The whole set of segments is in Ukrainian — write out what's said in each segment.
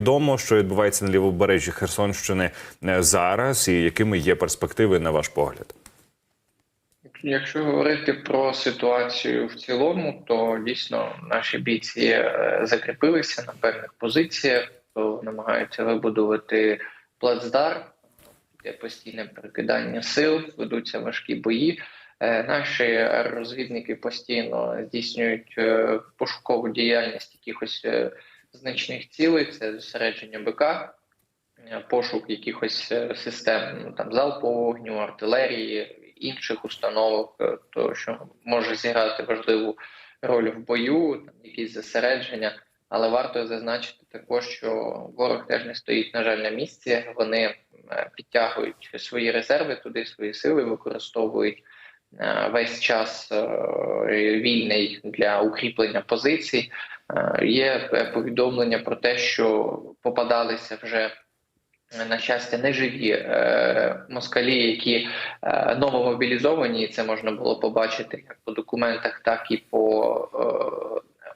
Відомо, що відбувається на лівобережжі Херсонщини е, зараз, і якими є перспективи на ваш погляд? Якщо говорити про ситуацію в цілому, то дійсно наші бійці е, закріпилися на певних позиціях, то намагаються вибудувати плацдарм, де постійне перекидання сил, ведуться важкі бої. Е, Наші розвідники постійно здійснюють пошукову діяльність якихось значних цілей, це зосередження БК, е, пошук якихось е, систем ну, там залпового вогню, артилерії, інших установок, е, то що може зіграти важливу роль в бою, там якісь зосередження. Але варто зазначити також, що ворог теж не стоїть, на жаль, на місці. Вони підтягують свої резерви туди, свої сили використовують весь час вільний для укріплення позицій. Е, Є е, повідомлення про те, що попадалися вже на щастя неживі е, москалі, які е, новомобілізовані. Це можна було побачити як по документах, так і по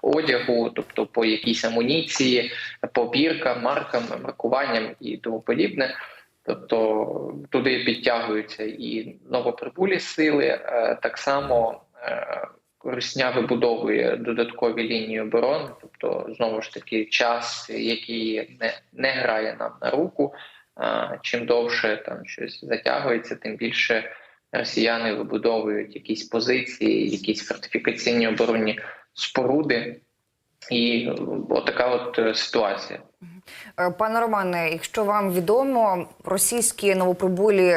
одягу, тобто по якійсь амуніції, по біркам, маркам, маркуванням і тому подібне. Тобто туди підтягуються і новоприбулі сили, так само Русня вибудовує додаткові лінії оборони, тобто знову ж таки час, який не, не грає нам на руку. А, Чим довше там щось затягується, тим більше росіяни вибудовують якісь позиції, якісь фортифікаційні оборонні споруди. І отака от е, ситуація. Е, Пане Романе, якщо вам відомо, російські новоприбулі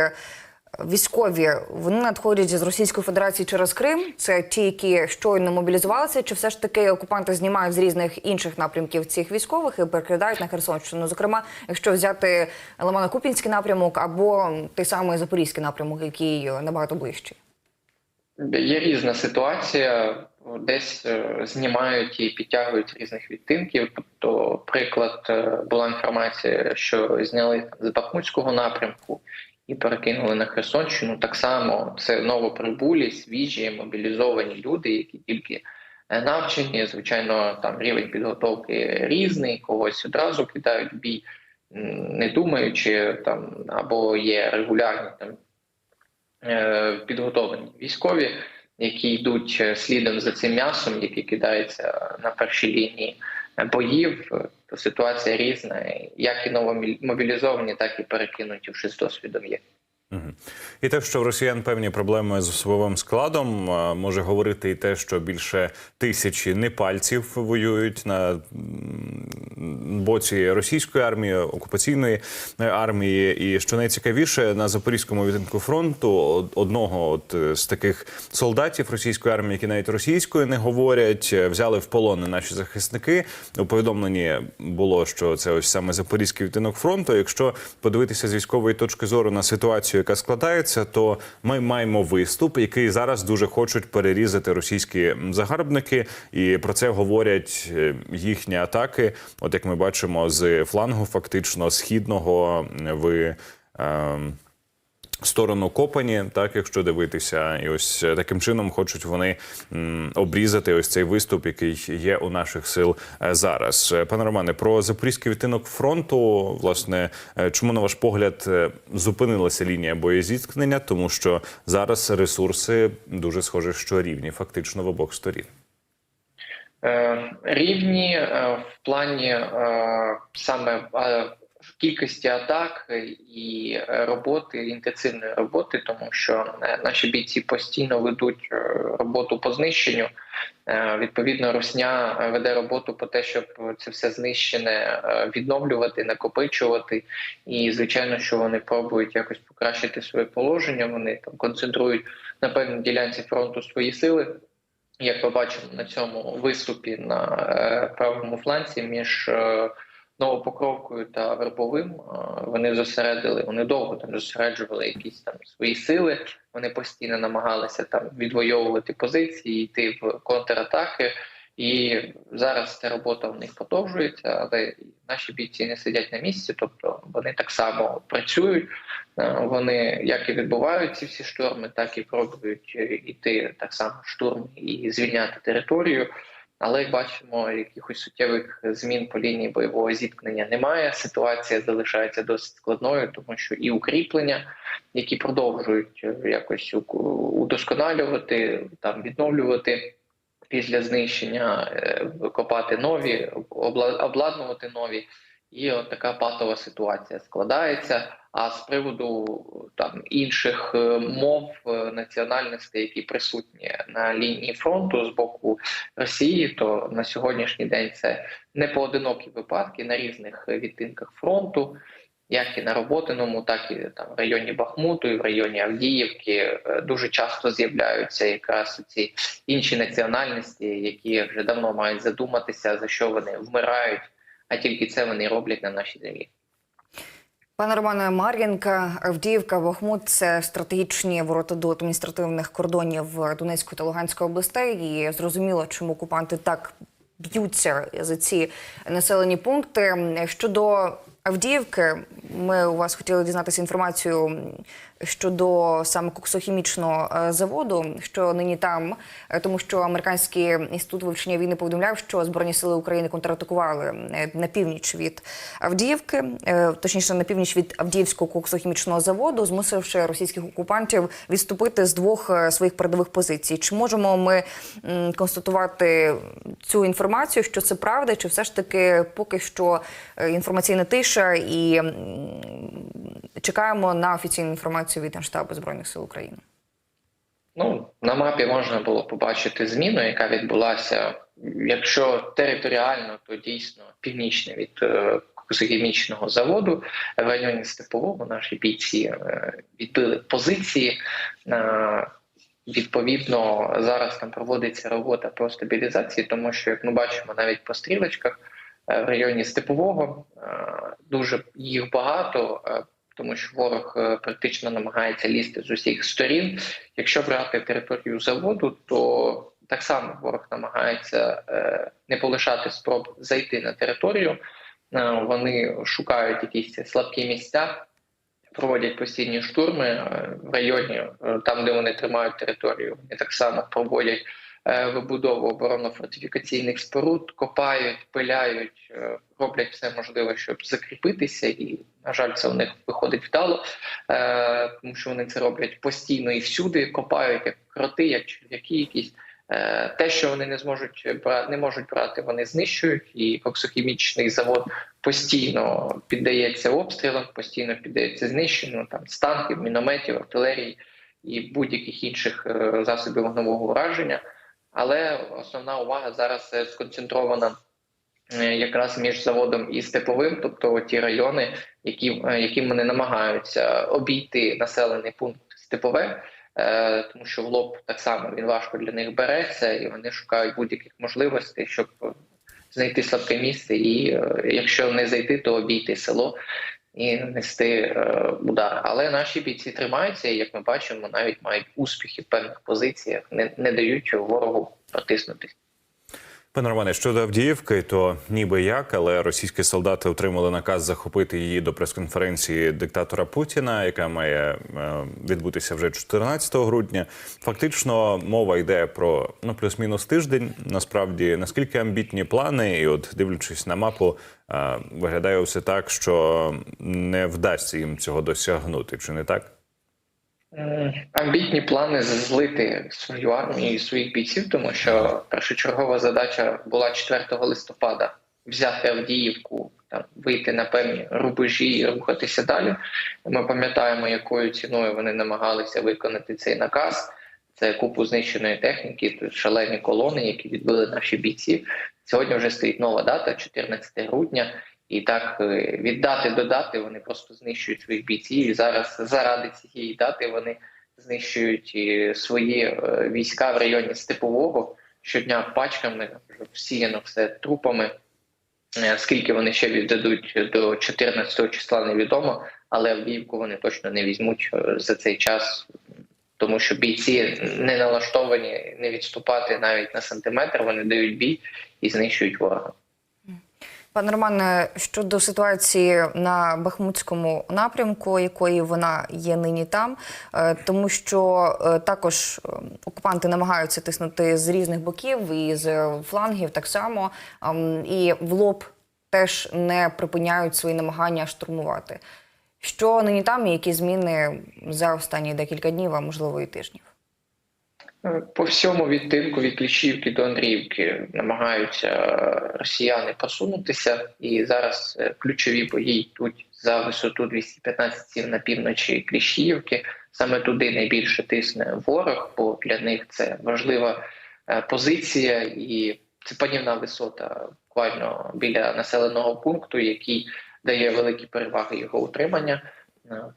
військові вони надходять з Російської Федерації через Крим. Це ті, які щойно мобілізувалися, чи все ж таки окупанти знімають з різних інших напрямків цих військових і перекидають на Херсонщину? Зокрема, якщо взяти Лимано-Купінський напрямок або той самий Запорізький напрямок, який набагато ближчий. Є різна ситуація. Десь е, знімають і підтягують різних відтинків. Тобто, приклад е, була інформація, що зняли з Бахмутського напрямку і перекинули на Херсонщину. Так само це новоприбулі, свіжі, мобілізовані люди, які тільки е, навчені. Звичайно, там рівень підготовки різний, когось одразу кидають в бій, не думаючи там або є регулярні там е, підготовлені військові, які йдуть е, слідом за цим м'ясом, яке кидається на першій лінії боїв. То ситуація різна, як і новомобілізовані, так і перекинуті в з досвідом є. Мгм. І те, що в росіян певні проблеми з особовим складом, може говорити і те, що більше тисячі непальців воюють на боці російської армії, окупаційної е, армії. І що найцікавіше, на запорізькому відтинку фронту одного от е, з таких солдатів російської армії, які навіть російською не говорять, е, взяли в полон наші захисники. У повідомленні було, що це ось саме запорізький відтинок фронту. Якщо подивитися з військової точки зору на ситуацію, яка складається, то ми маємо виступ, який зараз дуже хочуть перерізати російські загарбники, і про це говорять е, їхні атаки. От як ми бачимо з флангу, фактично східного в. Е, сторону Копані, так якщо дивитися, і ось е, таким чином хочуть вони обрізати ось цей виступ, який є у наших сил е, зараз. Е, Пане Романе, про запорізький відтинок фронту, власне, чому на ваш погляд зупинилася лінія боєзіткнення? Тому що зараз ресурси дуже схоже, що рівні, фактично в обох сторін. Рівні в плані саме е, кількості атак і е, роботи, інтенсивної роботи, тому що е, наші бійці постійно ведуть е, роботу по знищенню. Відповідно, Росня веде роботу по те, щоб це все знищене відновлювати, накопичувати. І звичайно, що вони пробують якось покращити своє положення. Вони там концентрують на певній ділянці фронту свої сили. Як ми бачимо на цьому виступі на правому фланці між Новопокровкою та Вербовим, вони зосередили, вони довго там зосереджували якісь там свої сили. Вони постійно намагалися там відвоювати позиції, йти в контратаки. І зараз ця робота в них продовжується, але наші бійці не сидять на місці, тобто вони так само працюють. Вони як і відбувають ці всі штурми, так і пробують е, йти так само штурм і звільняти територію. Але як бачимо, якихось суттєвих змін по лінії бойового зіткнення немає. Ситуація залишається досить складною, тому що і укріплення, які продовжують е, якось удосконалювати, там відновлювати після знищення, е, копати нові, обла- обладнувати нові. І от така патова ситуація складається. А з приводу там інших е, мов е, національностей, які присутні на лінії фронту з боку Росії, то на сьогоднішній день це не поодинокі випадки на різних відтинках фронту, як і на роботиному, так і там в районі Бахмуту, і в районі Авдіївки. Е, Дуже часто з'являються якраз ці інші національності, які вже давно мають задуматися за що вони вмирають, а тільки це вони роблять на нашій землі. Пане Романе, Мар'їнка, Авдіївка, Бахмут це стратегічні ворота до адміністративних кордонів Донецької та Луганської областей. І зрозуміло, чому окупанти так б'ються за ці населені пункти. Щодо Авдіївки, ми у вас хотіли дізнатися інформацію щодо саме коксохімічного е, заводу, що нині там, е, тому що американський інститут вивчення війни повідомляв, що збройні сили України контратакували е, на північ від Авдіївки, точніше на північ від Авдіївського коксохімічного заводу, змусивши російських окупантів відступити з двох своїх передових позицій. Чи можемо ми констатувати цю інформацію, що це правда, чи все ж таки поки що інформаційна тиша і чекаємо на офіційну інформацію від Генштабу збройних сил України? Ну, на мапі можна було побачити зміну, яка відбулася. Якщо територіально, то дійсно північне від е, коксохімічного заводу в районі Степового наші бійці е, відбили позиції. Е, Відповідно, зараз там проводиться робота по стабілізації, тому що, як ми бачимо, навіть по стрілочках в районі Степового дуже їх багато, тому що ворог е, практично намагається лізти з усіх сторін. Якщо брати територію заводу, то так само ворог намагається е, не полишати спроб зайти на територію. Е, Вони шукають якісь слабкі місця, проводять постійні штурми в районі, там де вони тримають територію. Вони так само проводять вибудову оборонно-фортифікаційних споруд, копають, пиляють, е, роблять все можливе, щоб закріпитися, і на жаль, це у них виходить вдало, е, тому що вони це роблять постійно і всюди, копають як кроти, як черв'яки якісь. Е, Те, що вони не зможуть брати, не можуть брати, вони знищують, і коксохімічний завод постійно піддається обстрілам, постійно піддається знищенню там з мінометів, артилерії і будь-яких інших е, засобів вогневого ураження. Але основна увага зараз е, сконцентрована е, якраз між заводом і степовим, тобто ті райони, які, е, яким вони намагаються обійти населений пункт степове. Тому що в лоб так само він важко для них береться, і вони шукають будь-яких можливостей, щоб знайти слабке місце, і якщо не зайти, то обійти село і нанести е, удар. Але наші бійці тримаються, і як ми бачимо, навіть мають успіхи в певних позиціях, не, не дають ворогу протиснутися. Пане Романе, щодо Авдіївки, то ніби як, але російські солдати отримали наказ захопити її до прес-конференції диктатора Путіна, яка має е, відбутися вже 14 грудня. Фактично, мова йде про ну плюс-мінус тиждень. Насправді, наскільки амбітні плани, і от дивлячись на мапу, е, виглядає все так, що не вдасться їм цього досягнути, чи не так? М, Амбітні плани злити свою армію і своїх бійців, тому що першочергова задача була 4 листопада взяти Авдіївку, там вийти на певні рубежі і рухатися далі. Ми пам'ятаємо, якою ціною вони намагалися виконати цей наказ. Це купу знищеної техніки, тут шалені колони, які відбили наші бійці. Сьогодні вже стоїть нова дата, 14 грудня. І так е, від дати до дати вони просто знищують своїх бійців. І зараз заради цієї дати вони знищують свої е, війська в районі Степового щодня пачками, всіяно все трупами. Е, Скільки вони ще віддадуть до 14 числа, невідомо, але Авдіївку вони точно не візьмуть е, за цей час, тому що бійці не налаштовані не відступати навіть на сантиметр. Вони дають бій і знищують ворога. Пане Романе, щодо ситуації на Бахмутському напрямку, якої вона є нині там, е, тому що е, також е, окупанти намагаються тиснути з різних боків і з флангів так само, і в лоб теж не припиняють свої намагання штурмувати. Що нині там і які зміни за останні декілька днів, а можливо і тижнів? Е, По всьому відтинку від Кліщівки до Андріївки намагаються е, росіяни просунутися, і зараз е, ключові бої йдуть за висоту 215 сів на півночі Кліщіївки. Саме туди найбільше тисне ворог, бо для них це важлива позиція, і це панівна висота буквально біля населеного пункту, який дає великі переваги його утримання.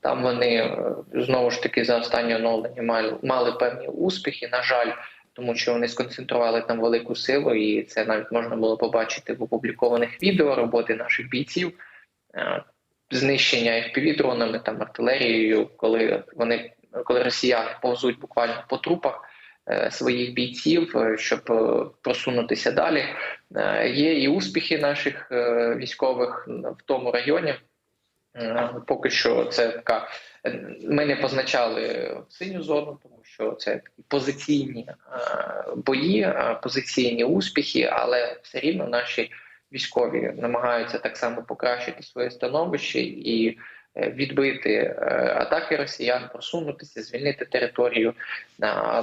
Там вони е, знову ж таки за останнє оновлення мали, мали певні успіхи. На жаль, тому що вони сконцентрували там велику силу, і це навіть можна було побачити в опублікованих відео роботи наших бійців. Е, Знищення FPV-дронами там артилерією, коли вони коли росіяни повзуть буквально по трупах е, своїх бійців, щоб просунутися далі. Є і успіхи наших військових в тому районі. Е, Поки що це така. е, Ми не позначали синю зону, тому що це такі позиційні е, бої, позиційні успіхи, але все рівно наші військові намагаються так само покращити своє становище і відбити атаки росіян, просунутися, звільнити територію.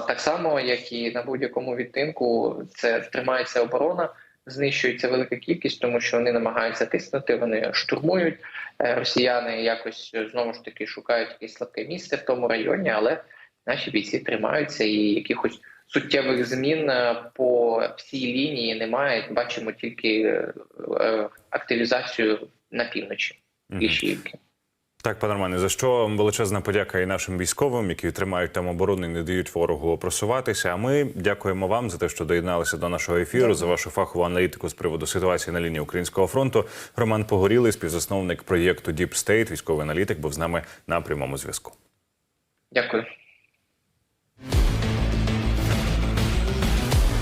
Так само, як і на будь-якому відтинку, це тримається оборона знищується велика кількість, тому що вони намагаються тиснути, вони штурмують. Е, Росіяни якось е, знову ж таки шукають якесь слабке місце в тому районі, але наші бійці тримаються і якихось суттєвих змін е, по всій лінії немає. Бачимо тільки активізацію на півночі Мгм. Так, пане Романе, за що величезна подяка і нашим військовим, які тримають там оборону і не дають ворогу просуватися. А ми дякуємо вам за те, що доєдналися до нашого ефіру, за вашу фахову аналітику з приводу ситуації на лінії українського фронту. Роман Погорілий, співзасновник проєкту Deep State, військовий аналітик, був з нами на прямому зв'язку. Дякую.